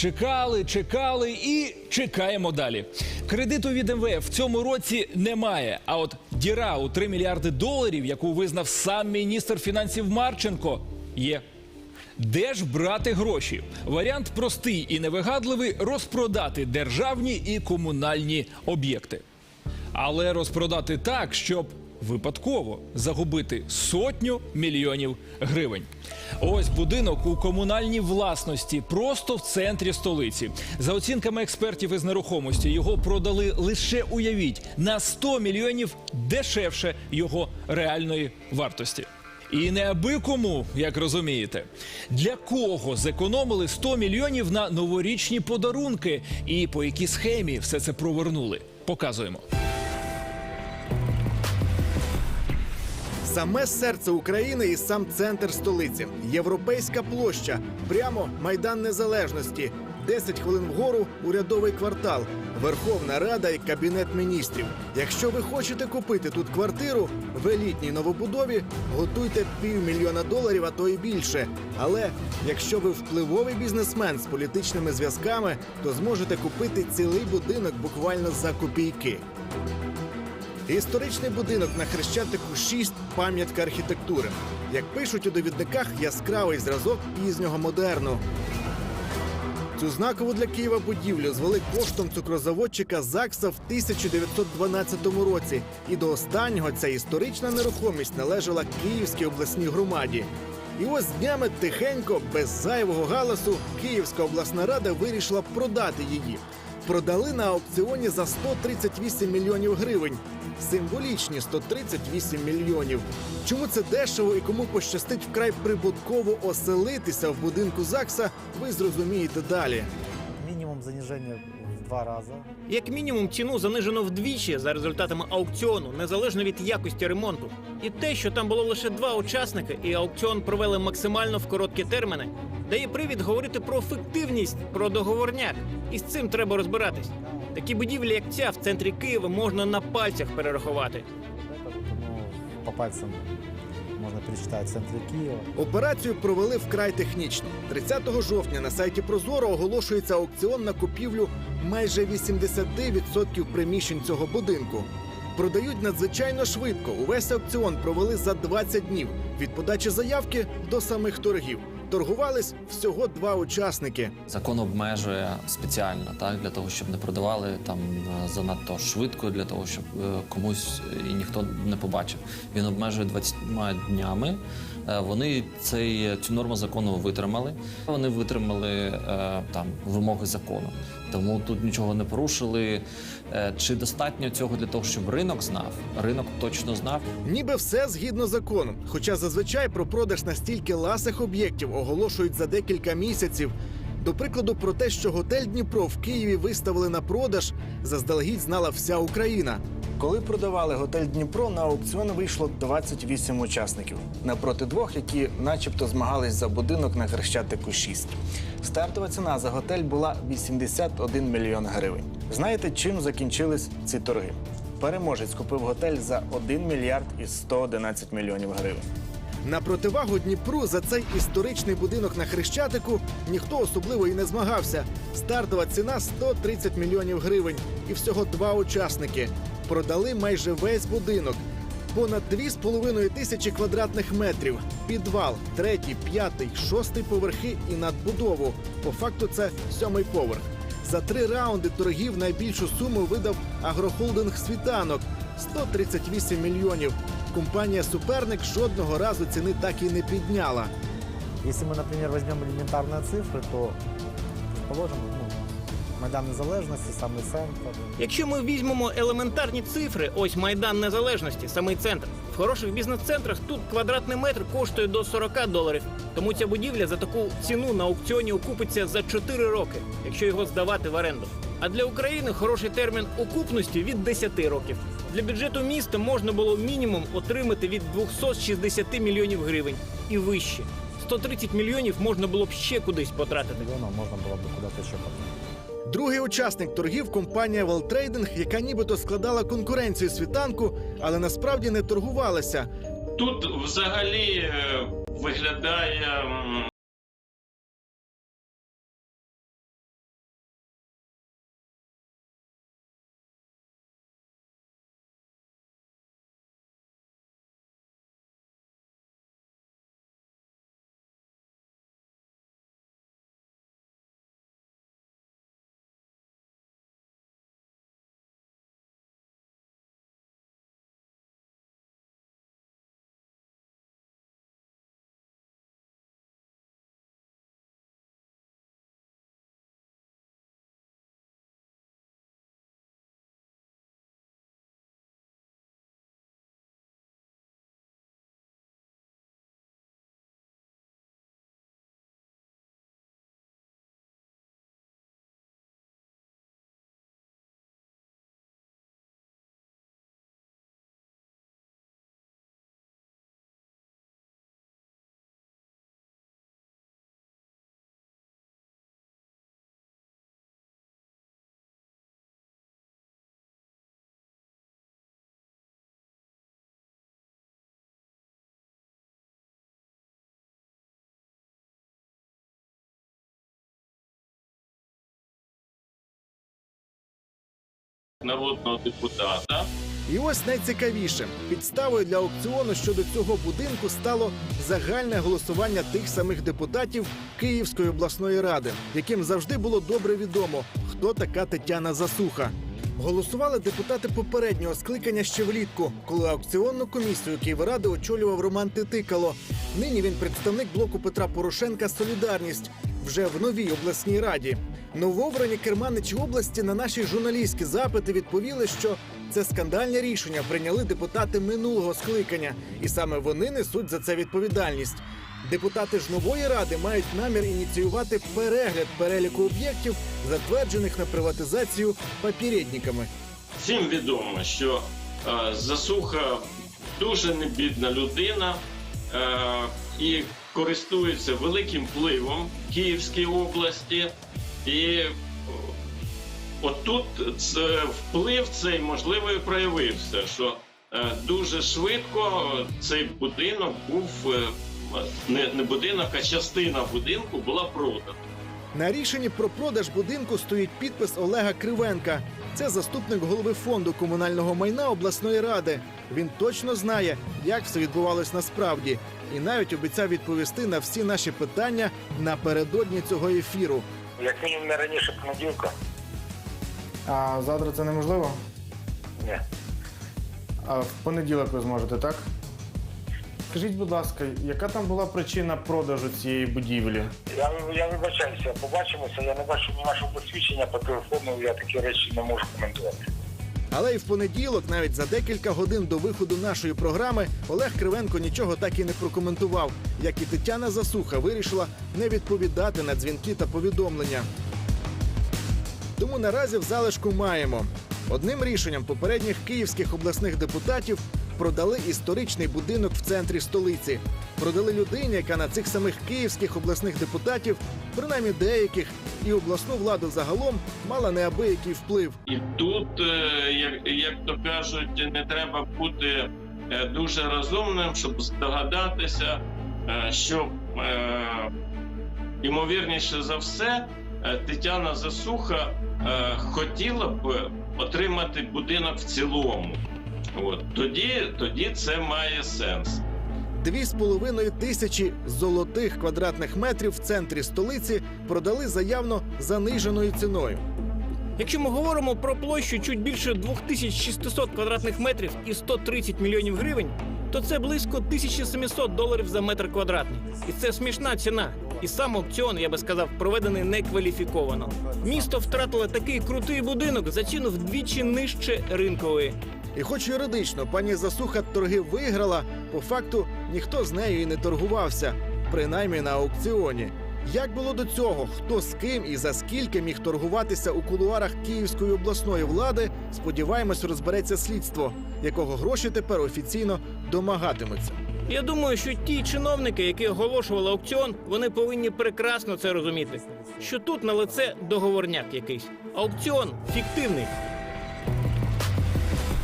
Чекали, чекали і чекаємо далі. Кредиту від МВФ в цьому році немає. А от діра у 3 мільярди доларів, яку визнав сам міністр фінансів Марченко, є. Де ж брати гроші? Варіант простий і невигадливий розпродати державні і комунальні об'єкти. Але розпродати так, щоб випадково загубити сотню мільйонів гривень. Ось будинок у комунальній власності, просто в центрі столиці. За оцінками експертів із нерухомості, його продали лише уявіть на 100 мільйонів дешевше його реальної вартості. І не аби кому, як розумієте, для кого зекономили 100 мільйонів на новорічні подарунки і по якій схемі все це провернули. Показуємо. Саме серце України і сам центр столиці. Європейська площа, прямо майдан незалежності. 10 хвилин вгору урядовий квартал, Верховна Рада і Кабінет міністрів. Якщо ви хочете купити тут квартиру в елітній новобудові, готуйте півмільйона доларів, а то і більше. Але якщо ви впливовий бізнесмен з політичними зв'язками, то зможете купити цілий будинок буквально за копійки. Історичний будинок на Хрещатику 6 – пам'ятка архітектури. Як пишуть у довідниках, яскравий зразок пізнього модерну. Цю знакову для Києва будівлю звели коштом цукрозаводчика ЗАГСа в 1912 році. І до останнього ця історична нерухомість належала Київській обласній громаді. І ось днями тихенько, без зайвого галасу, Київська обласна рада вирішила продати її. Продали на аукціоні за 138 мільйонів гривень. Символічні 138 мільйонів. Чому це дешево і кому пощастить вкрай прибутково оселитися в будинку ЗАГСа, ви зрозумієте далі. Мінімум заніження два рази. Як мінімум, ціну занижено вдвічі за результатами аукціону, незалежно від якості ремонту. І те, що там було лише два учасники, і аукціон провели максимально в короткі терміни, дає привід говорити про фіктивність, про договорняк. І з цим треба розбиратись. Такі будівлі, як ця в центрі Києва, можна на пальцях перерахувати. Тому по пальцям можна в центрі Києва. Операцію провели вкрай технічно. 30 жовтня на сайті Прозоро оголошується аукціон на купівлю майже 80% приміщень цього будинку. Продають надзвичайно швидко. Увесь аукціон провели за 20 днів від подачі заявки до самих торгів. Торгувались всього два учасники. Закон обмежує спеціально так для того, щоб не продавали там е, занадто швидко, для того, щоб е, комусь і ніхто не побачив. Він обмежує 20 днями. Е, Вони цей цю норму закону витримали. Вони витримали там вимоги закону. Тому тут нічого не порушили. Е, Чи достатньо цього для того, щоб ринок знав? Ринок точно знав. Ніби все згідно закону. Хоча зазвичай про продаж настільки ласих об'єктів оголошують за декілька місяців. До прикладу, про те, що готель Дніпро в Києві виставили на продаж, заздалегідь знала вся Україна. Коли продавали готель Дніпро, на аукціон вийшло 28 учасників напроти двох, які, начебто, змагались за будинок на Хрещатику 6. Стартова ціна за готель була 81 мільйон гривень. Знаєте, чим закінчились ці торги? Переможець купив готель за 1 мільярд і 111 мільйонів гривень. На противагу Дніпру за цей історичний будинок на Хрещатику ніхто особливо і не змагався. Стартова ціна 130 мільйонів гривень. І всього два учасники Продали майже весь будинок. Понад 2,5 тисячі квадратних метрів. Підвал, третій, п'ятий, шостий поверхи і надбудову. По факту це сьомий поверх. За три раунди торгів найбільшу суму видав агрохолдинг світанок 138 мільйонів. Компанія суперник жодного разу ціни так і не підняла. Если мы, например, возьмем элементарные цифры, то, предположим, ну, Майдан Незалежності, самий центр. Якщо ми візьмемо елементарні цифри, ось майдан незалежності, самий центр. В хороших бізнес-центрах тут квадратний метр коштує до 40 доларів. Тому ця будівля за таку ціну на аукціоні окупиться за 4 роки, якщо його здавати в оренду. А для України хороший термін окупності від 10 років. Для бюджету міста можна було мінімум отримати від 260 мільйонів гривень і вище. 130 мільйонів можна було б ще кудись потратити. Мільйонів можна було б куди-то ще потратити. Другий учасник торгів компанія Велтрейдинг, яка нібито складала конкуренцію світанку, але насправді не торгувалася. Тут взагалі е, виглядає народного депутата. І ось найцікавіше підставою для аукціону щодо цього будинку стало загальне голосування тих самих депутатів Київської обласної ради, яким завжди було добре відомо, хто така Тетяна Засуха. Голосували депутати попереднього скликання ще влітку, коли аукціонну комісію Київради очолював Роман Титикало. Нині він представник блоку Петра Порошенка Солідарність вже в новій обласній раді. Новообрані керманичі області на наші журналістські запити відповіли, що це скандальне рішення прийняли депутати минулого скликання, і саме вони несуть за це відповідальність. Депутати ж нової ради мають намір ініціювати перегляд переліку об'єктів, затверджених на приватизацію попередниками. Всім відомо, що е, засуха дуже небідна людина е, і користується великим впливом в Київській області. І е, отут це вплив цей можливо і проявився, що е, дуже швидко цей будинок був е, не, не будинок, а частина будинку була продана. На рішенні про продаж будинку стоїть підпис Олега Кривенка. Це заступник голови фонду комунального майна обласної ради. Він точно знає, як все відбувалось насправді, і навіть обіцяв відповісти на всі наші питання напередодні цього ефіру. Як мінімум не раніше понеділка. А завтра це неможливо? Ні. А в понеділок ви зможете, так? Скажіть, будь ласка, яка там була причина продажу цієї будівлі? Я, я вибачаюся, побачимося. Я не бачу вашого посвідчення по телефону, я такі речі не можу коментувати. Але і в понеділок, навіть за декілька годин до виходу нашої програми, Олег Кривенко нічого так і не прокоментував, як і Тетяна Засуха вирішила не відповідати на дзвінки та повідомлення. Тому наразі в залишку маємо одним рішенням попередніх київських обласних депутатів продали історичний будинок в центрі столиці. Продали людині, яка на цих самих київських обласних депутатів, принаймні деяких, і обласну владу загалом мала неабиякий вплив. І тут, е, як, як то кажуть, не треба бути е, дуже розумним, щоб здогадатися, е, що ймовірніше за все, Тетяна Засуха хотіла б отримати будинок в цілому. От тоді, тоді це має сенс. Дві з половиною тисячі золотих квадратних метрів в центрі столиці продали заявно заниженою ціною. Якщо ми говоримо про площу чуть більше 2600 квадратних метрів і 130 мільйонів гривень, то це близько 1700 доларів за метр квадратний. І це смішна ціна. І сам аукціон, я би сказав, проведений некваліфіковано. Місто втратило такий крутий будинок за ціну вдвічі нижче ринкової. І хоч юридично пані Засуха торги виграла, по факту ніхто з нею і не торгувався, принаймні на аукціоні. Як було до цього, хто з ким і за скільки міг торгуватися у кулуарах Київської обласної влади, сподіваємось, розбереться слідство, якого гроші тепер офіційно домагатимуться. Я думаю, що ті чиновники, які оголошували аукціон, вони повинні прекрасно це розуміти. Що тут на лице договорняк якийсь. Аукціон фіктивний.